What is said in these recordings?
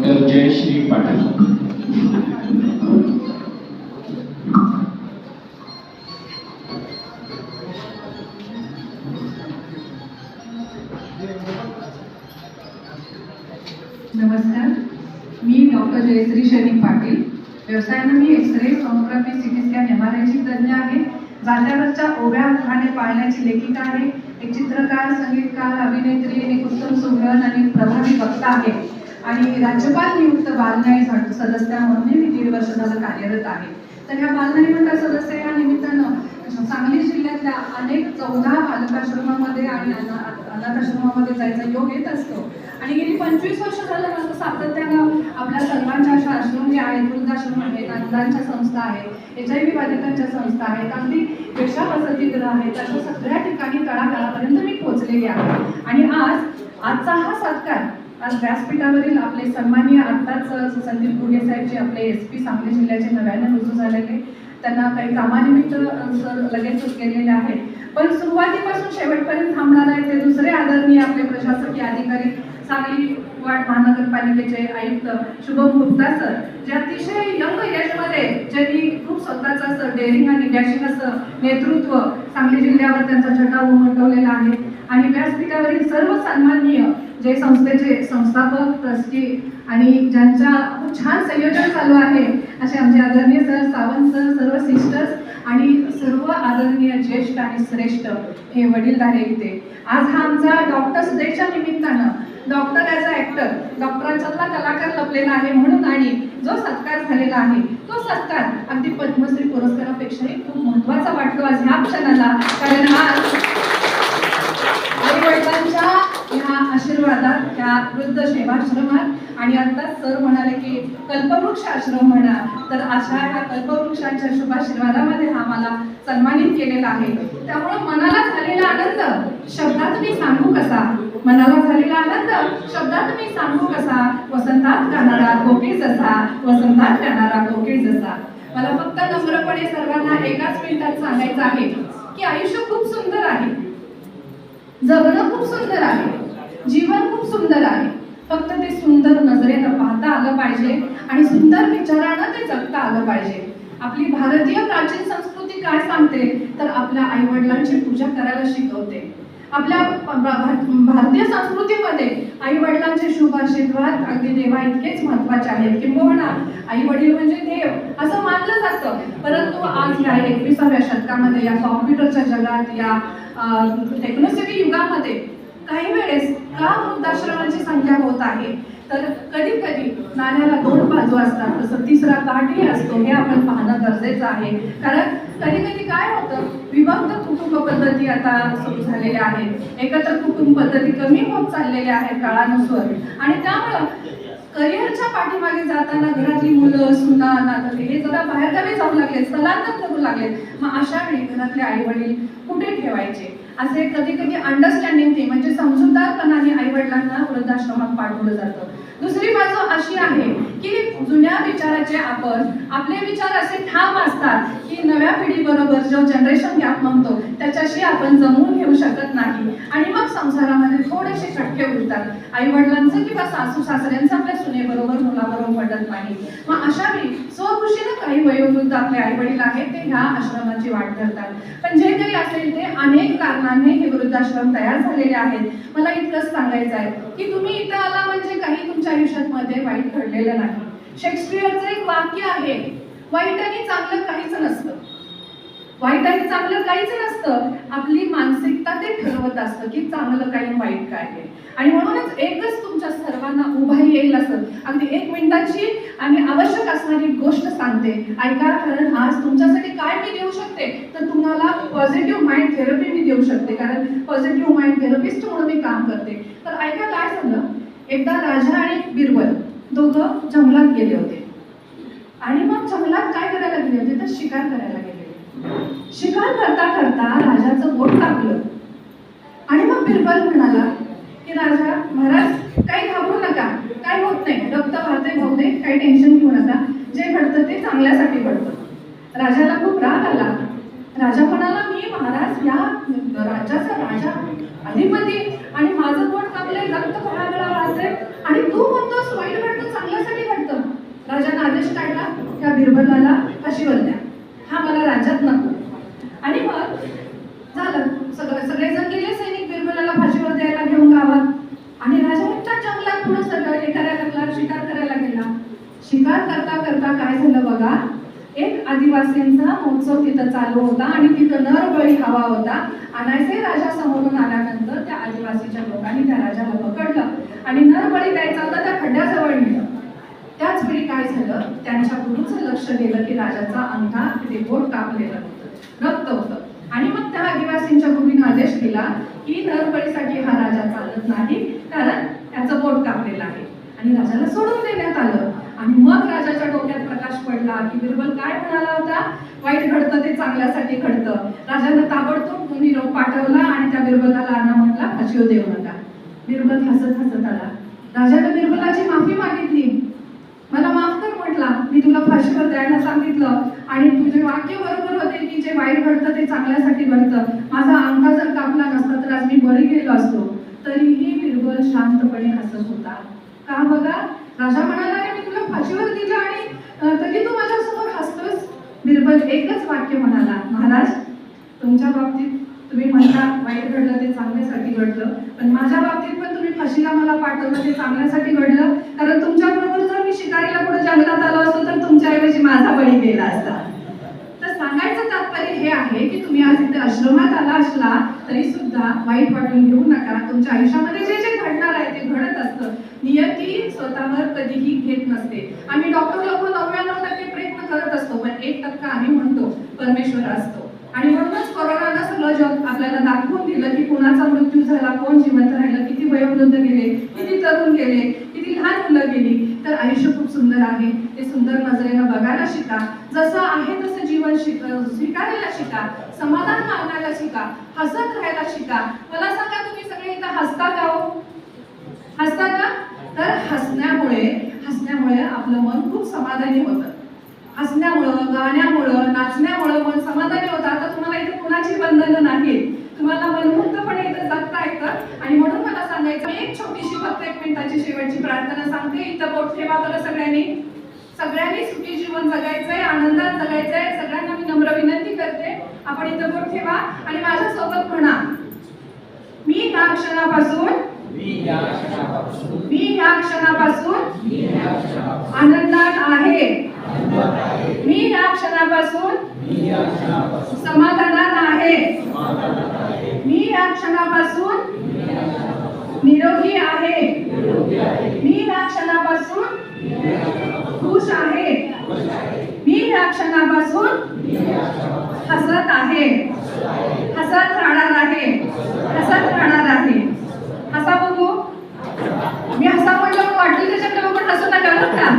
Doctor Jayashree Patil. नमस्कार. मी doctor Jayashree Shani Patil. व्यवसायानं मी X ray sonography CT scan M R आयची तज्ज्ञ आहे. जात्यावरच्या ओव्या मुखाने पाळण्याची लेखिका आहे. एक चित्रकार संगीतकार अभिनेत्री आणि एक उत्तम सुगरण आणि प्रभावी वक्ता आहे. आणि राज्यपाल नियुक्त बालन्याय सदस्य म्हणून मी दीड वर्ष झालं कार्यरत आहे. तर ह्या बालन्याय मंडळ सदस्य या निमित्तानं सांगली जिल्ह्यातल्या अनेक चौदा बालकाश्रमामध्ये आणि अनाथाश्रमामध्ये जायचा योग येत असतो. आणि गेली पंचवीस वर्ष झालं मला सातत्यानं आपल्या सर्वांच्या अशा आश्रम जे आहेत वृद्धाश्रम आहेत अनुदानच्या संस्था आहेत एच आय व्ही बाधितांच्या संस्था आहेत अगदी पेक्षा वसतिगृह आहेत अशा सगळ्या ठिकाणी तळागाळापर्यंत मी पोहोचलेली आहे. आणि आज आजचा हा सत्कार आज व्यासपीठावरील आपले सन्माननीय आत्ताच संदीप गुढे साहेब जे आपले एस पी सांगली जिल्ह्याचे नव्याने रुजू झालेले. त्यांना काही कामानिमित्त सर लगेचच गेलेले आहे पण सुरुवातीपासून शेवटपर्यंत थांबणार आहे ते दुसरे आदरणीय आपले प्रशासकीय अधिकारी सांगली वाट महानगरपालिकेचे आयुक्त शुभम गुप्ता सर जे अतिशय यंग एजमध्ये ज्यांनी खूप स्वतःचं असं डेअरिंग आणि डॅशिंग असं नेतृत्व सांगली जिल्ह्यावर त्यांचा छटा उमटवलेला आहे. आणि व्यासपीठावरील सर्व सन्माननीय जे संस्थेचे संस्थापक ट्रस्टी आणि ज्यांच्या खूप छान संयोजन चालू आहे असे आमचे आदरणीय सर सावंत सर सर्व सिस्टर्स आणि सर्व आदरणीय ज्येष्ठ आणि श्रेष्ठ हे वडीलधारे इथे. आज हा आमचा डॉक्टर्स डेच्या निमित्तानं डॉक्टर ॲज अ ॲक्टर डॉक्टरांच्यातला कलाकार लपलेला आहे म्हणून आणि जो सत्कार झालेला आहे तो सत्कार अगदी पद्मश्री पुरस्कारापेक्षाही खूप महत्त्वाचा वाटतो आज ह्या क्षणाला. कारण आज साहेबांच्या ह्या आशीर्वादात त्या वृद्ध सेवाश्रमात आणि आता सर म्हणाले की कल्पवृक्ष आश्रम म्हणा तर अशा ह्या कल्पवृक्षांच्या शुभाशीर्वादामध्ये हा मला सन्मानित केलेला आहे. त्यामुळं मनाला झालेला आनंद शब्दात मी सांगू कसा? मनाला झालेला आनंद शब्दात मी सांगू कसा? वसंतात गाणारा कोकिळ जसा वसंतात गाणारा कोकिळ जसा. मला फक्त नम्रपणे सर्वांना एकाच मिनिटात सांगायचं आहे की आयुष्य खूप सुंदर आहे. जगणं खूप सुंदर आहे. जीवन खूप सुंदर आहे. फक्त ते सुंदर नजरेनं पाहता आलं पाहिजे आणि सुंदर विचारानं ते जगता आलं पाहिजे. आपली भारतीय प्राचीन संस्कृती काय सांगते? तर आपल्या आई वडिलांची पूजा करायला शिकवते. आपल्या भारतीय संस्कृतीमध्ये आई वडिलांचे शुभ आशीर्वाद अगदी देवा इतकेच महत्त्वाचे आहेत. किंबहुना आई वडील म्हणजे देव असं मानलं जातं. परंतु आज या एकविसाव्या शतकामध्ये या कॉम्प्युटरच्या जगात या टेक्नॉलॉजी युगामध्ये काही वेळेस का वृद्धाश्रमांची संख्या होत आहे? तर कधी कधी नाण्याला दोन बाजू असतात. तसं तिसरा काठही असतो. हे आपण पाहणं गरजेचं आहे. कारण कधी कधी काय होतं? विभक्त कुटुंब पद्धती आता सुरू झालेल्या आहेत. एकत्र कुटुंब पद्धती कमी होत चाललेल्या आहेत काळानुसार. आणि त्यामुळं करिअरच्या पाठीमागे जाताना घरातली मुलं सुना नातले हे जरा बाहेरगावी जाऊ लागले स्थलांतर करू लागले मग अशा वेळी घरातले आई वडील कुठे ठेवायचे? असे कधी कधी अंडरस्टँडिंग ते म्हणजे समजूतदारपणाने आई वडिलांना वृद्धाश्रमात पाठवलं जातं. दुसरी बाजू अशी आहे की जुन्या विचाराचे आपण आपले विचार असे ठाम असतात की नव्या पिढीबरोबर जो जनरेशन गॅप म्हणतो त्याच्याशी आपण जमवून घेऊ शकत नाही. आणि मग संसारामध्ये थोडेसे खटके उठतात आई वडिलांचं किंवा सासू सासऱ्यांचं आपल्या सुनेबरोबर मुलाबरोबर पडत नाही. मग अशा वेळी स्वखुशीनं काही वयोवृद्ध आपले आई वडील आहेत ते ह्या आश्रमाची वाट धरतात. पण जे काही असेल ते अनेक कारणांनी हे वृद्धाश्रम तयार झालेले आहेत. मला इतकंच सांगायचं आहे की तुम्ही इथं आला म्हणजे काही तुमच्या आयुष्यात मध्ये वाईट घडलेलं नाही. शेक्सपियरचं एक वाक्य आहे वाईट आणि चांगलं काहीच नसतं. वाईट आणि चांगलं काहीच नसतं. आपली मानसिकता ते ठरवत असतं की चांगलं काय वाईट काय आहे. आणि म्हणूनच एकच तुमच्या सर्वांना उभाही येईल असं. अगदी एक मिनिटाची आणि आवश्यक असणारी गोष्ट सांगते. ऐका कारण आज तुमच्यासाठी काय मी देऊ शकते? तर तुम्हाला पॉझिटिव्ह माइंड थेरपी मी देऊ शकते. कारण पॉझिटिव्ह माइंड थेरपिस्ट म्हणून मी काम करते. तर ऐका काय झालं? एकदा राजा आणि बिरबल दोघं जंगलात गेले होते. आणि मग जंगलात काय करायला गेले होते? तर शिकार करायला गेले. शिकार करता करता राजाचं बोट कापलं. आणि मग बिरबल म्हणाला की राजा महाराज काही घाबरू नका. काय होत नाही. रक्त वाहते भाऊ काही टेन्शन घेऊ नका. जे घडतं ते चांगल्यासाठी घडतं. राजाला खूप राग आला. राजा म्हणाला मी महाराज या राज्याचा राजा अधिपती. आणि माझं पोट कापले रक्त भरागळा वाहते आणि तू म्हणतोस वाईट घडतं राजांना आदेश काढला. त्या बिरबलाला अशी द्या हा मला राज्यात नको. आणि मग झालं. सगळं सगळेजण गेले सैनिक बिरबलाला फाशीवर द्यायला घेऊन गावात. आणि राजा एकटा जंगलात पुढे सगळं हे करायला लागला शिकार करायला गेला. शिकार करता करता काय झालं बघा? एक आदिवासींचा महोत्सव तिथं चालू होता आणि तिथं नरबळी हवा होता. आणायचे राजा समोरून आल्यानंतर त्या आदिवासीच्या लोकांनी त्या राजाला पकडलं. आणि नरबळी द्यायचा होता त्या खड्ड्याजवळ नेलं. काय झालं? त्यांच्या गुरुचं लक्ष गेलं की राजाचा अंगठा ते बोट कापलेलं होतं. रक्त होतं. आणि मग त्या आदिवासींच्या गुरुने आदेश दिला की नरबळीसाठी हा राजा चालत नाही कारण त्याचं बोट कापलेलं आहे. आणि राजाला सोडून देण्यात आलं. आणि मग राजाच्या डोक्यात प्रकाश पडला की बिरबल काय म्हणाला होता? वाईट घडतं ते चांगल्यासाठी घडतं. राजानं ताबडतोब निरोप पाठवला आणि त्या बिरबलला आणा म्हटला फाशीव देऊ नका. बिरबल हसत हसत आला. राजाने बिरबलाची माफी मागितली. मला माफ कर म्हटला. मी तुला फाशीवर द्यायला सांगितलं. आणि तुझे वाक्य बरोबर होते की जे वाईट घडतं ते चांगल्यासाठी घडतं. माझा अंगा जर कापला नसता तर आज मी बळी गेलो असतो. तरीही बिरबल शांतपणे हसत होता. का बघा? राजा म्हणाला मी तुला फाशीवर दिलं आणि तरी तू माझ्यासमोर हसतोस? बिरबल एकच वाक्य म्हणाला महाराज तुमच्या बाबतीत तुम्ही म्हणता वाईट घडलं ते चांगल्यासाठी घडलं. पण माझ्या बाबतीत पण तुम्ही फाशीला मला पाठवलं ते चांगल्यासाठी घडलं. कारण तुमच्या जर मी शिकारीला पुढे जंगलात आलो असतो तर तुमच्याऐवजी माझा बळी गेला असता. तर सांगायचं तात्पर्य हे आहे की तुम्ही आज इथे आश्रमात आला असला तरी सुद्धा वाईट वाटून घेऊ नका. तुमच्या आयुष्यामध्ये जे जे घडणार आहे ते घडत असतं. नियती स्वतःवर कधीही घेत नसते. आम्ही डॉक्टर लोक नव्याण्णव टक्के प्रयत्न करत असतो पण एक टक्का आम्ही म्हणतो परमेश्वर असतो. आणि म्हणूनच कोरोनानं सगळं जग आपल्याला दाखवून दिलं की कुणाचा मृत्यू झाला कोण जिवंत राहिलं किती वयोवृद्ध गेले किती तरुण गेले किती लहान मुलं गेली. तर आयुष्य खूप सुंदर आहे ते सुंदर नजरेनं बघायला शिका. जसं आहे तसं जीवन शिक स्वीकारायला शिका समाधान मागण्याला शिका हसत राहायला शिका. मला सांगा तुम्ही सगळे इथं हसता का हो? हसता का? तर हसण्यामुळे हसण्यामुळे आपलं मन खूप समाधानी होतं. हसण्यामुळं गाण्यामुळं नाचण्यामुळं मन समाधानी होतं. आता तुम्हाला इथे कुणाची बंधनं नाहीत तुम्हाला मनमुक्तपणे जगता येतं आणि म्हणून मला सांगायचं मी एक छोटीशी फक्त एक मिनिटाची शेवटची प्रार्थना सांगते. इथं बोट ठेवा बरं सगळ्यांनी सगळ्यांनी सुखी जीवन जगायचंय आनंदात जगायचंय. सगळ्यांना मी नम्र विनंती करते. आपण इथं बोट ठेवा आणि माझ्यासोबत म्हणा मी ह्या क्षणापासून मी या क्षणापासून मी या क्षणापासून आनंदात आहे. मी या क्षणापासून समाधानात आहे. मी या क्षणापासून निरोगी आहे. मी या क्षणापासून खुश आहे. मी या क्षणापासून हसत आहे. हसत राहणार आहे. हसत राहणार आहे. हसा बघू. मी हसा म्हणलं वाटलं त्याच्याकडे बघून हसू नका बरं का?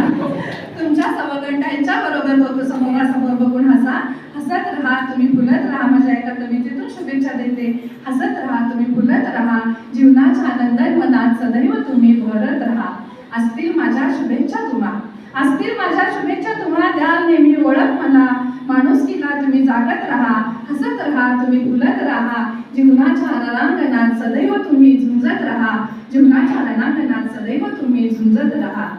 तुमच्या समगंड्यांच्या बरोबर होतो समोरासमोर बघून हसा. हसत राहा तुम्ही फुलत राहा. माझ्या एका कवितेतून शुभेच्छा देते. हसत राहा तुम्ही फुलत राहा. जीवनाच्या आनंदात मनात सदैव तुम्ही भरत राहा. असतील माझ्या शुभेच्छा तुम्हा. असतील माझ्या शुभेच्छा तुम्हा. द्याल नेहमी ओळख मला. माणुसकीला तुम्ही जागत राहा. हसत राहा तुम्ही फुलत राहा. जीवनाच्या रणांगणात सदैव तुम्ही झुंजत राहा. जीवनाच्या रणांगणात सदैव तुम्ही झुंजत राहा.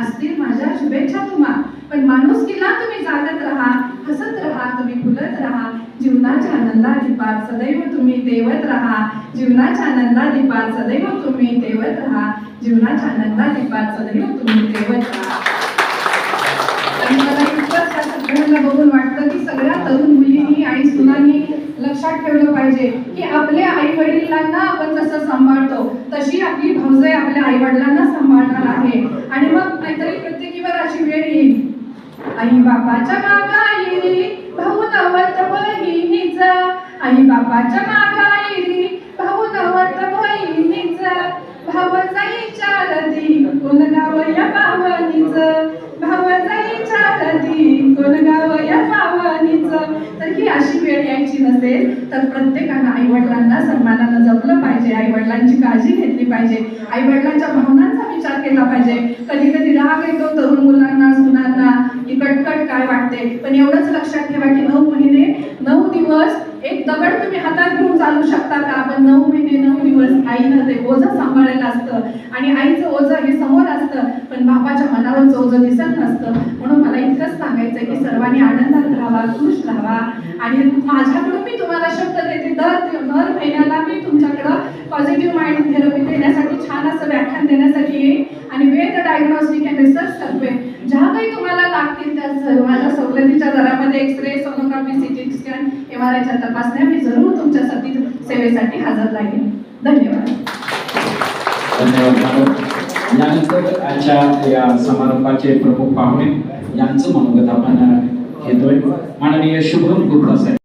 असतील माझ्या शुभेच्छा तुम्हा. पण माणुसकीला तुम्ही जागत राहा हसत राहा तुम्ही फुलत राहा. जीवनाच्या आनंदादीपात सदैव तुम्ही तेवत राहा. जीवनाच्या आनंदा दिपात सदैव तुम्ही तेवत राहा. जीवनाच्या आनंदा दिपात सदैव तुम्ही तेवत राहा. आणि मला इतकंच या सगळ्यांना बघून वाटतं की सगळ्या तरुण मुलींनी आणि सुनांनी लक्षात ठेवलं पाहिजे की आपल्या आई वडिलांना आपण जसं सांभाळतो तशी आपली भावजय आपल्या आई वडिलांना सांभाळणार आहे आणि मग नाहीतरी प्रत्येकीवर अशी वेळ येईल आई बापाच्या मागाई भाऊ नवत बहिणीचा. आई बापाच्या मागाई भाऊ नवत बहिणीचा. भावाचा विचार दी कोण गाव या पावनीच भावाचा विचार दी कोण गाव या पावनीच तर ही अशी वेळ यायची नसेल तर प्रत्येकानं आई वडिलांना सन्मानानं जपलं पाहिजे. आई वडिलांची काळजी घेतली पाहिजे. आई वडिलांच्या भावनांचा विचार केला पाहिजे. कधी कधी राग येतो तरुण मुलांना सुनांना की कटकट काय वाटते? पण एवढंच लक्षात ठेवा की नऊ महिने नऊ दिवस एक दगड तुम्ही हातात घेऊन चालू शकता का? आपण नऊ महिने नऊ दिवस आईनं ते ओझं सांभाळलेलं असतं. आणि आईचं ओझं हे समोर असतं पण बापाच्या मनावरचं ओझं दिसत नसतं. म्हणून मला इतकंच सांगायचं की सर्वांनी आनंदात राहावा खुश राहावा. आणि माझ्याकडून मी तुम्हाला शब्द देते. दर दर महिन्याला मी तुमच्याकडं पॉझिटिव्ह माइंड थेरपी देण्यासाठी छान असं व्याख्यान देण्यासाठी येईल आणि वेद डायग्नॉस्टिक अँड रिसर्च सर्वे ज्या काही तुम्हाला लागतील त्या सर्व माझ्या सवलतीच्या दरामध्ये X ray sonography CT scan M R आयच्या तपासण्या मी जरूर तुमच्यासाठी सेवेसाठी हजर राहील धन्यवाद. धन्यवाद यानंतर आजच्या या समारंभाचे प्रमुख पाहुणे यांचं मनोगत आपण घेतोय माननीय शुभम गुप्ता साहेब